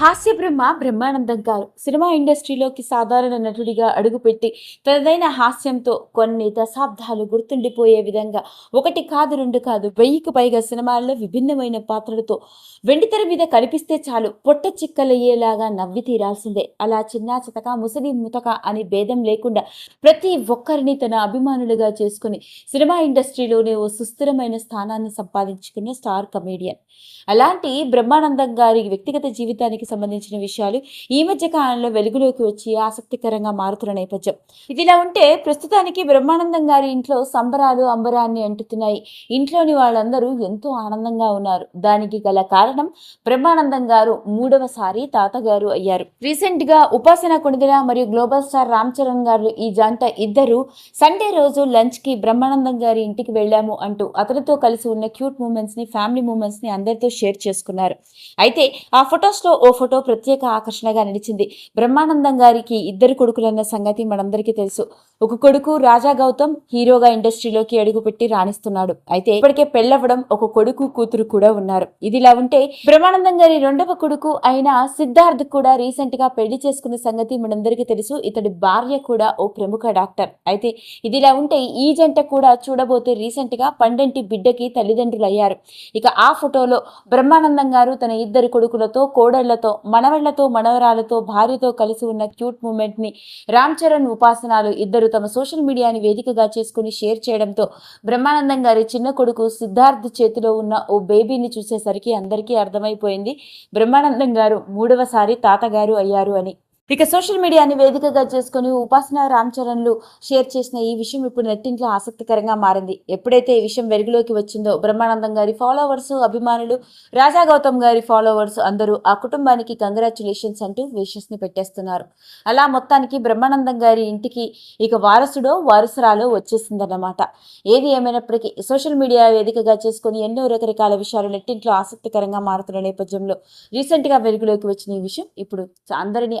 హాస్య బ్రహ్మ బ్రహ్మానందం గారు. సినిమా ఇండస్ట్రీలోకి సాధారణ నటుడిగా అడుగుపెట్టి తనదైన హాస్యంతో కొన్ని దశాబ్దాలు గుర్తుండిపోయే విధంగా ఒకటి కాదు రెండు కాదు వెయ్యికి పైగా సినిమాల్లో విభిన్నమైన పాత్రలతో వెండితెర మీద కనిపిస్తే చాలు పొట్ట చిక్కలయ్యేలాగా నవ్వి తీరాల్సిందే. అలా చిన్నా చితక ముసలి ముతక అని భేదం లేకుండా ప్రతి ఒక్కరిని తన అభిమానులుగా చేసుకుని సినిమా ఇండస్ట్రీలోనే ఓ సుస్థిరమైన స్థానాన్ని సంపాదించుకున్న స్టార్ కమేడియన్. అలాంటి బ్రహ్మానందం గారి వ్యక్తిగత జీవితానికి సంబంధించిన విషయాలు ఈ మధ్య కాలంలో వెలుగులోకి వచ్చి ఆసక్తికరంగా మారుతున్న నేపథ్యం. ఇదిలా ఉంటే ప్రస్తుతానికి బ్రహ్మానందం గారి ఇంట్లో సంబరాలు అంబరాన్ని అంటుతున్నాయి. ఇంట్లోని వాళ్ళందరూ ఎంతో ఆనందంగా ఉన్నారు. దానికి గల కారణం బ్రహ్మానందం గారు మూడవసారి తాతగారు అయ్యారు. రీసెంట్గా ఉపాసన కొణిదెల మరియు గ్లోబల్ స్టార్ రామ్ చరణ్ గారు ఈ జంట ఇద్దరు సండే రోజు లంచ్కి బ్రహ్మానందం గారి ఇంటికి వెళ్ళాము అంటూ అతనితో కలిసి ఉన్న క్యూట్ మూమెంట్స్ని ఫ్యామిలీ మూమెంట్స్ని అందరితో షేర్ చేసుకున్నారు. అయితే ఆ ఫొటోస్లో ఓ ఫోటో ప్రత్యేక ఆకర్షణగా నిలిచింది. బ్రహ్మానందం గారికి ఇద్దరు కొడుకులన్న సంగతి మనందరికీ తెలుసు. ఒక కొడుకు రాజా గౌతమ్ హీరోగా ఇండస్ట్రీలోకి అడుగుపెట్టి రాణిస్తున్నాడు. అయితే ఇప్పటికే పెళ్ళవ్వడం ఒక కొడుకు కూతురు కూడా ఉన్నారు. ఇదిలా ఉంటే బ్రహ్మానందం గారి రెండవ కొడుకు అయిన సిద్ధార్థ్ కూడా రీసెంట్గా పెళ్ళి చేసుకున్న సంగతి మనందరికీ తెలుసు. ఇతడి భార్య కూడా ఓ ప్రముఖ డాక్టర్. అయితే ఇదిలా ఉంటే ఈ జంట కూడా చూడబోతే రీసెంట్గా పండంటి బిడ్డకి తల్లిదండ్రులు అయ్యారు ఇక ఆ ఫోటోలో బ్రహ్మానందం గారు తన ఇద్దరు కొడుకులతో కోడళ్ళతో మనవళ్ళతో మనవరాలతో భార్యతో కలిసి ఉన్న క్యూట్ మూమెంట్ని రామ్ చరణ్ ఉపాసనాలు ఇద్దరు తమ సోషల్ మీడియాని వేదికగా చేసుకుని షేర్ చేయడంతో బ్రహ్మానందం గారి చిన్న కొడుకు సిద్ధార్థ్ చేతిలో ఉన్న ఓ బేబీని చూసేసరికి అందరికీ అర్థమైపోయింది. బ్రహ్మానందం గారు మూడవసారి తాతగారు అయ్యారు అని. ఇక సోషల్ మీడియాని వేదికగా చేసుకుని ఉపాసన రామ్ చరణ్లు షేర్ చేసిన ఈ విషయం ఇప్పుడు నెట్టింట్లో ఆసక్తికరంగా మారింది. ఎప్పుడైతే ఈ విషయం వెలుగులోకి వచ్చిందో బ్రహ్మానందం గారి ఫాలోవర్స్ అభిమానులు రాజా గౌతమ్ గారి ఫాలోవర్స్ అందరూ ఆ కుటుంబానికి కంగ్రాచులేషన్స్ అంటూ విషెస్ని పెట్టేస్తున్నారు. అలా మొత్తానికి బ్రహ్మానందం గారి ఇంటికి ఇక వారసుడో వారసురాలో వచ్చేసిందన్నమాట. ఏది ఏమైనప్పటికీ సోషల్ మీడియా వేదికగా చేసుకుని ఎన్నో రకరకాల విషయాలు నెట్టింట్లో ఆసక్తికరంగా మారుతున్న నేపథ్యంలో రీసెంట్గా వెలుగులోకి వచ్చిన ఈ విషయం ఇప్పుడు అందరినీ